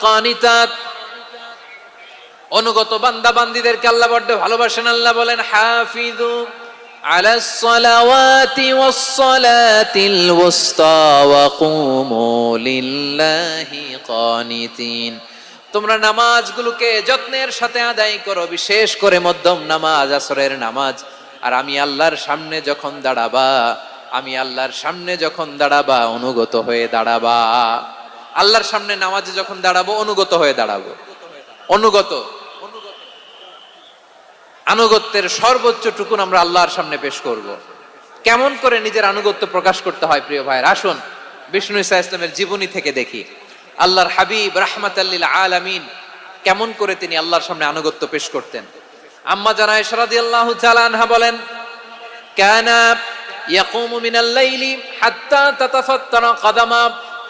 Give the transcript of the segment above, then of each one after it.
কানিতাত অনুগত বান্দা বান্দিদেরকে আল্লাহ বড্ড ভালোবাসেন আল্লাহ বলেন হাফিদু على الصلوات والصلاة الوسطى وقوموا لله قانتين তোমরা নামাজগুলোকে যত্নের সাথে আদায় করো বিশেষ করে মধ্যম নামাজ আসরের নামাজ আর আমি আল্লাহর সামনে যখন দাঁড়াবা আমি আল্লাহর সামনে যখন দাঁড়াবা অনুগত হয়ে দাঁড়াবা আল্লাহর সামনে নামাজে যখন দাঁড়াবো, অনুগত হয়ে দাঁড়াবো। অনুগত। আনুগত্যের সর্বোচ্চ টুকুন আমরা আল্লাহর সামনে পেশ করব। কেমন করে নিজের আনুগত্য প্রকাশ করতে হয়, প্রিয় ভাইয়ের? আসুন, বিষ্ণু ইসা ইসলামের জীবনী থেকে দেখি। আল্লাহর হাবিব রাহমাতাল্লিল আলামিন কেমন করে তিনি আল্লাহর সামনে আনুগত্য পেশ করতেন। আম্মা জানা ইশরাদি আল্লাহ আনহা বলেন, কানা ইয়াকুমু মিনাল লাইলি হাত্তা তাতাফাত্তারা কাদামা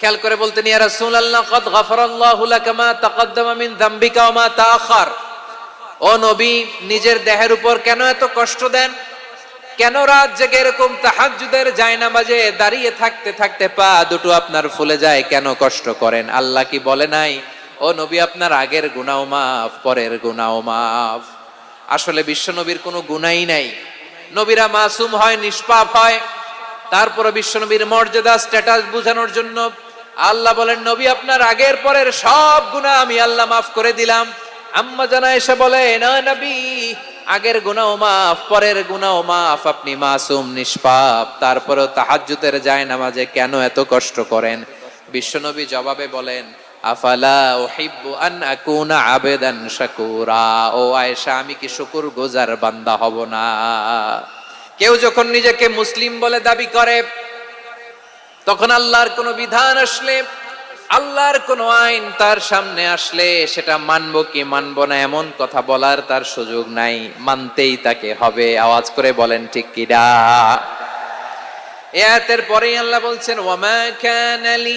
খেয়াল করে বলতেন, ইয়া রাসূলুল্লাহ, কদ গাফারাল্লাহু লাকা মা তাকাদ্দামা মিন যামবিকা ওয়া মা তাআখার। ও নবী, নিজের দেহের উপর কেন এত কষ্ট দেন? কেন রাত জেগে এরকম তাহাজ্জুদের জায়নামাজে দাঁড়িয়ে থাকতে থাকতে পা দুটো আপনার ফুলে যায়? কেন কষ্ট করেন? আল্লাহ কি বলে নাই? ও নবী, আপনার আগের গুনাও মাফ, পরের গুনাও মাফ। আসলে বিশ্ব নবীর কোনো গুনাই নাই। নবীরা মাসুম হয়, নিষ্পাপ হয়। তারপরে বিশ্বনবীর মর্যাদা স্ট্যাটাস বোঝানোর জন্য আল্লাহ বলেন, নবী, আপনার আগের পরের সব গুনাহ আমি আল্লাহ মাফ করে দিলাম। আম্মা জানা এসে বলে, না নবী, আগের গুনাও মাফ, পরের গুনাও মাফ, আপনি মাসুম, নিষ্পাপ, তারপরেও তাহাজ্জুদের যায় নামাজে কেন এত কষ্ট করেন? বিশ্বনবী জবাবে বলেন, আফালা উহিব্বু আন আকুনা আবেদান শাকুরা। ও আয়েশা, আমি কি শুকুর গুজার বান্দা হব না? কেউ যখন নিজেকে মুসলিম বলে দাবি করে তখন আল্লাহর কোনো বিধান আসলে, আল্লাহর কোনো আইন তার সামনে আসলে, সেটা মানব কি মানব না এমন কথা বলার তার সুযোগ নাই। মানতেই তাকে হবে, আওয়াজ করে বলেন, ঠিক কিরা এতের পরেই আল্লাহ বলছেন ওয়ামা কানা লি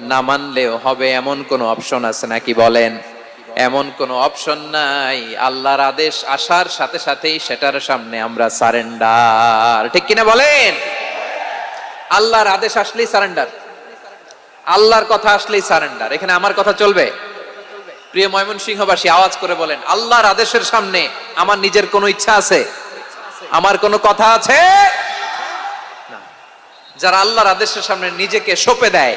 না মানলেও হবে এমন কোনো অপশন আছে নাকি বলেন? এমন কোনো অপশন নাই। আল্লাহর আদেশ আসার সাথে সাথেই সেটার সামনে আমরা সারেন্ডার ঠিক কিনা বলেন? আল্লাহর আদেশ আসলেই সারেন্ডার আল্লাহর কথা আসলেই সারেন্ডার এখানে আমার কথা চলবে? প্রিয় ময়মন সিংহবাসী আওয়াজ করে বলেন, আল্লাহর আদেশের সামনে আমার নিজের কোনো ইচ্ছা আছে? আমার কোনো কথা আছে? যারা আল্লাহর আদেশের সামনে নিজেকে সঁপে দেয়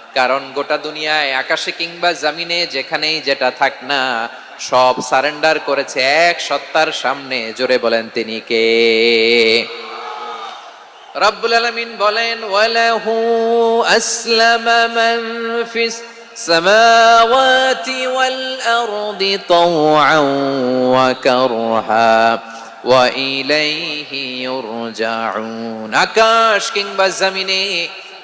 কারণ গোটা দুনিয়ায়, আকাশে কিংবা জামিনে, যেখানেই যেটা থাক না, সব সারেন্ডার করেছে এক সত্তার সামনে। জোরে বলেন তিনি কে? রব্বুল আলমিন বলেন, ওয়ালাহু আসলামা মান ফিস সামাওয়াতি ওয়াল আরদি তাওআন ওয়া কারহা ওয়া ইলাইহি ইউরজাউন। আকাশ কিংবা জমিনে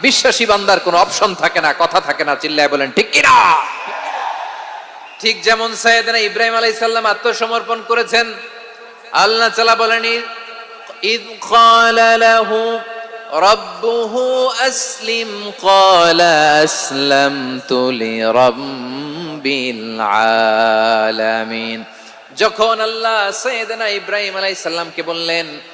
বিশ্বাসী বান্দার কোনো অপশন থাকে না, কথা থাকে না, চিল্লায় বলেন, ঠিক কিনা? ঠিক যেমন সাইয়েদনা ইব্রাহিম আলাইহিস সালাম আত্মসমর্পণ করেছেন, আল্লাহ তাআলা বলেন, ইদ ক্বালা লাহু রাব্বুহু আসলিম, ক্বালা আসলামতু লিরাব্বিল আলামিন। যখন আল্লাহ সাইয়েদনা ইব্রাহিম আলাইহিস সালামকে বললেন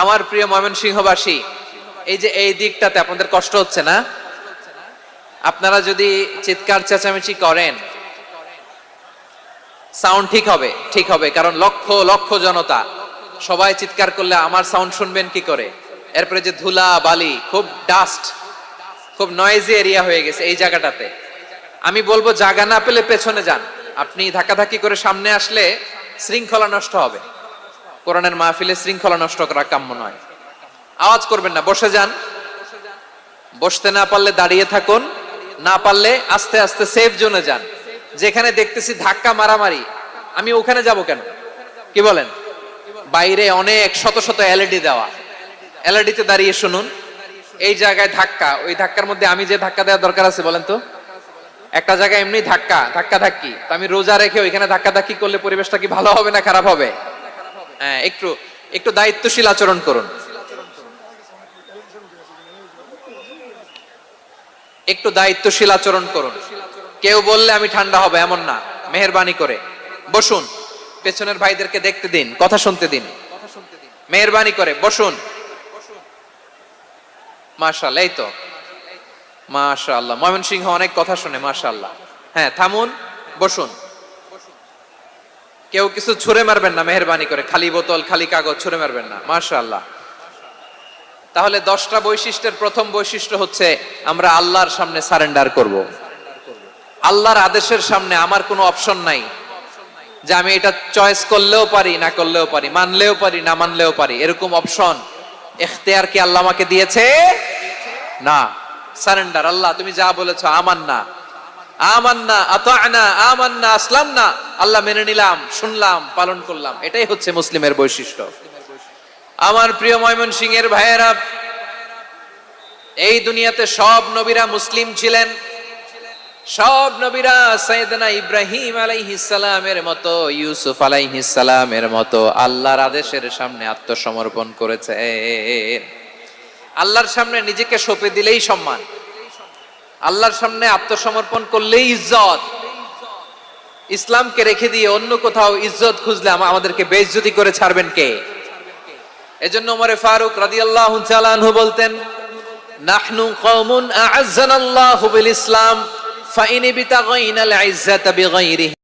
আমার প্রিয় ময়মনসিংহবাসী, এই যে এই দিকটাতে আপনাদের কষ্ট হচ্ছে না? আপনারা যদি চিৎকার চেঁচামেচি করেন সাউন্ড ঠিক হবে ঠিক হবে, কারণ লক্ষ লক্ষ জনতা, সবাই চিৎকার করলে আমার সাউন্ড শুনবেন কি করে? এরপরে যে ধুলা, বালি, খুব ডাস্ট খুব নয়েজি এরিয়া হয়ে গেছে এই জায়গাটাতে। আমি বলব জায়গা না পেলে পেছনে যান। আপনি ধাক্কাধাক্কি করে সামনে আসলে শৃঙ্খলা নষ্ট হবে। কোরআনের মাহফিলে শৃঙ্খলা নষ্ট করা কাম্য নয়। আওয়াজ করবেন না, বসে যান। বসতে না পারলে দাঁড়িয়ে থাকুন, না পারলে আস্তে আস্তে সেফ জোনে যান। যেখানে দেখতেছি ধাক্কা মারামারি। আমি ওখানে যাব কেন? কি বলেন? বাইরে অনেক শত শত এলইডি দেওয়া। এলইডিতে দাঁড়িয়ে শুনুন। এই জায়গায় ধাক্কা। ওই ধাক্কার মধ্যে আমি যে ধাক্কা দেওয়ার দরকার আছে বলেন তো? একটা জায়গায় এমনি ধাক্কা ধাক্কা ধাক্কি। তো আমি রোজা রেখে ওইখানে ধাক্কা ধাক্কি করলে পরিবেশটা কি ভালো হবে না খারাপ হবে? হ্যাঁ একটু একটু দায়িত্বশীল আচরণ করুন। একটু দায়িত্বশীল আচরণ করুন। কেউ বললে আমি ঠান্ডা হবে, এমন না। মেহরবানি করে। বসুন। পেছনের ভাইদেরকে দেখতে দিন, কথা শুনতে দিন। মেহরবানি করে, বসুন। মাশাআল্লাহ, এই তো। মাশাআল্লাহ। ময়মনসিংহ অনেক কথা শুনে, মাশাআল্লাহ। হ্যাঁ থামুন, বসুন। কেউ কিছু ছুঁড়ে মারবেন না, মেহরবানি করে, খালি বোতল, খালি কাগজ, ছুঁড়ে মারবেন না, মাশাআল্লাহ। তাহলে দশটা বৈশিষ্ট্যের প্রথম বৈশিষ্ট্য হচ্ছে, আমরা আল্লাহর সামনে সারেন্ডার করব। আল্লাহর আদেশের সামনে আমার কোনো অপশন নাই, যে আমি এটা চয়েস করলেও পারি, না করলেও পারি, মানলেও পারি, না মানলেও পারি, এরকম অপশন। এখতেয়ার কি আল্লাহ আমাকে দিয়েছে? না। সারেন্ডার, আল্লাহ তুমি যা বলেছ, আমার না। আমার না আতানা আমার না আসলাম না আল্লাহ মেনে নিলাম, শুনলাম, পালন করলাম। এটাই হচ্ছে মুসলিমের বৈশিষ্ট্য। আমার প্রিয় ময়মন সিং এর ভাইয়েরা, এই দুনিয়াতে সব নবীরা মুসলিম ছিলেন। সব নবীরা সাইয়েদনা ইব্রাহিম আলাইহিস সালামের মতো, ইউসুফ আলাইহিস সালামের মতো আল্লাহর আদেশের সামনে আত্মসমর্পণ করেছে আল্লাহর সামনে নিজেকে সঁপে দিলেই সম্মান। আল্লাহর সামনে আত্মসমর্পণ করলে ইজ্জত। ইসলামকে রেখে দিয়ে অন্য কোথাও ইজ্জত খুঁজলে আমাদেরকে বেজ্জতি করে ছাড়বেন কে? এজন্য ওমরে ফারুক রাদিয়াল্লাহু তাআলা আনহু বলতেন, নাহনু কওমুন আ'আজ্জানাল্লাহু বিল ইসলাম ফাইনি বিতাগাইনাল ইজ্জাতা বিগাইরিহি।